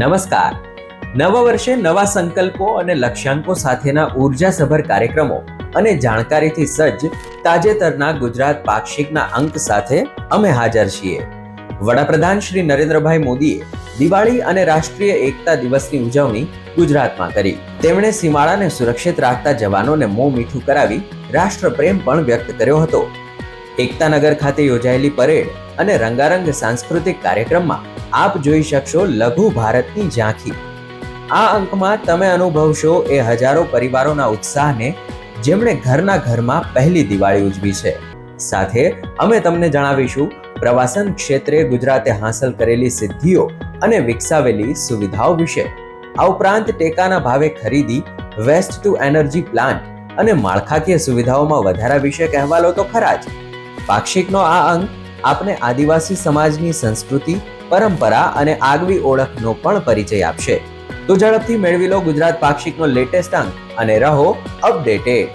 નમસ્કાર. નવા વર્ષે નવા સંકલ્પો અને લક્ષ્યાંકો સાથેના ઉર્જાસભર કાર્યક્રમો અને જાણકારીથી સજ્જ તાજેતરના ગુજરાત પાક્ષિકના અંક સાથે અમે હાજર છીએ. વડાપ્રધાન શ્રી નરેન્દ્રભાઈ મોદીએ દિવાળી અને રાષ્ટ્રીય એકતા દિવસની ઉજવણી ગુજરાતમાં કરી. તેમણે સીમાડાને સુરક્ષિત રાખતા જવાનોને મોં મીઠું કરાવી રાષ્ટ્રપ્રેમ પણ વ્યક્ત કર્યો હતો. એકતાનગર ખાતે યોજાયેલી પરેડ અને રંગારંગ સાંસ્કૃતિક કાર્યક્રમમાં આપ જોઈ શકશો લઘુ ભારતની ઝાંખી. આ અંકમાં તમે અનુભવશો એ હજારો પરિવારોના ઉત્સાહને જેમણે ઘરના ઘરમાં પહેલી દિવાળી ઉજવી છે. સાથે અમે તમને જણાવીશું પ્રવાસન ક્ષેત્રે ગુજરાતે હાંસલ કરેલી સિદ્ધિઓ અને વિકસાવેલી સુવિધાઓ વિશે. આ ઉપરાંત ટેકાના ભાવે ખરીદી, વેસ્ટ ટુ એનર્જી પ્લાન્ટ અને માળખાકીય સુવિધાઓમાં વધારા વિશે કહેવાલો તો ખરા જ. પાક્ષિકનો આ અંક આપને આદિવાસી સમાજની સંસ્કૃતિ, પરંપરા અને આગવી ઓળખનો પણ પરિચય આપશે. તો ઝડપથી મેળવી લો ગુજરાત પાક્ષિકનો લેટેસ્ટ અંક અને રહો અપડેટેડ.